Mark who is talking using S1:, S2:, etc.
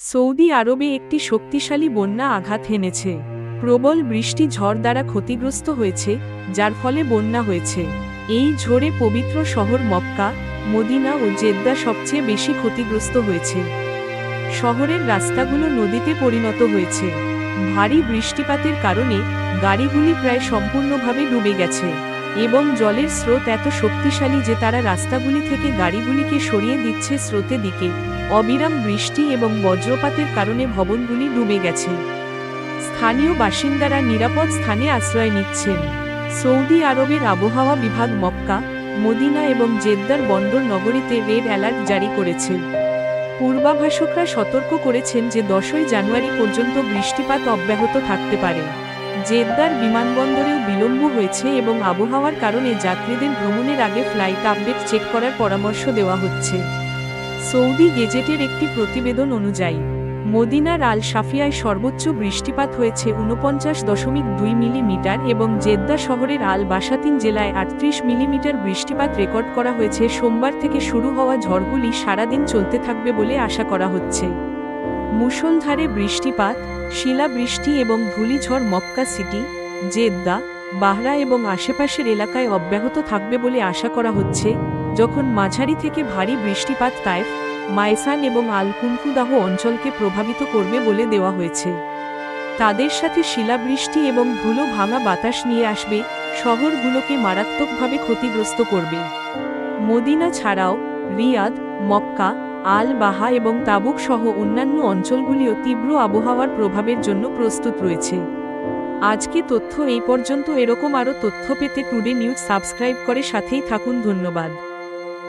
S1: Saudi আরবে একটি শক্তিশালী বন্যা আঘাত হেনেছে। প্রবল বৃষ্টি ঝড় দ্বারা ক্ষতিগ্রস্ত হয়েছে, যার ফলে বন্যা হয়েছে। এই ঝড়ে পবিত্র শহর মক্কা, মদিনা ও জেদ্দা সবচেয়ে বেশি ক্ষতিগ্রস্ত হয়েছে। শহরের রাস্তাগুলো নদীতে পরিণত হয়েছে। ভারী বৃষ্টিপাতের কারণে গাড়িগুলি প্রায় সম্পূর্ণভাবে ডুবে গেছে। এবং জলের স্রোত এত শক্তিশালী যে তারা রাস্তাগুলি থেকে গাড়িগুলিকে সরিয়ে দিচ্ছে স্রোতে দিকে। অবিরাম বৃষ্টি এবং বজ্রপাতের কারণে ভবনগুলি ডুবে গেছে। স্থানীয় বাসিন্দারা নিরাপদ স্থানে আশ্রয় নিচ্ছেন। সৌদি আরবের আবহাওয়া বিভাগ মক্কা, মদিনা এবং জেদ্দার বন্দর নগরীতে রেড অ্যালার্ট জারি করেছে। পূর্বাভাসকরা সতর্ক করেছেন যে দশই জানুয়ারি পর্যন্ত বৃষ্টিপাত অব্যাহত থাকতে পারে। জেদ্দার বিমানবন্দরেও বিলম্ব হয়েছে এবং আবহাওয়ার কারণে যাত্রীদের ভ্রমণের আগে ফ্লাইট আপডেট চেক করার পরামর্শ দেওয়া হচ্ছে। সৌদি গেজেটের একটি প্রতিবেদন অনুযায়ী, মদিনার আল সাফিয়ায় সর্বোচ্চ বৃষ্টিপাত হয়েছে উনপঞ্চাশ দশমিক দুই মিলিমিটার এবং জেদ্দা শহরের আল বাসাতিন জেলায় আটত্রিশ মিলিমিটার বৃষ্টিপাত রেকর্ড করা হয়েছে। সোমবার থেকে শুরু হওয়া ঝড়গুলি সারাদিন চলতে থাকবে বলে আশা করা হচ্ছে। মুষলধারে বৃষ্টিপাত, শিলাবৃষ্টি এবং ধূলিঝড় মক্কা সিটি, জেদ্দা বাহরা এবং আশেপাশের এলাকায় অব্যাহত থাকবে বলে আশা করা হচ্ছে, যখন মাঝারি থেকে ভারী বৃষ্টিপাত তাইফ, মাইসান এবং আল কুনকুদাহ অঞ্চলকে প্রভাবিত করবে বলে দেওয়া হয়েছে। তাদের সাথে শিলাবৃষ্টি এবং ধুলো ভাঙা বাতাস নিয়ে আসবে, শহরগুলোকে মারাত্মকভাবে ক্ষতিগ্রস্ত করবে। মদিনা ছাড়াও, রিয়াদ, মক্কা আল বাহা এবং তাবুক সহ অন্যান্য অঞ্চলগুলিও তীব্র আবহাওয়ার প্রভাবের জন্য প্রস্তুত রয়েছে। আজকে তথ্য এই পর্যন্ত? এরকম আরও তথ্য পেতে টুডে নিউজ সাবস্ক্রাইব করে সাথেই থাকুন, ধন্যবাদ।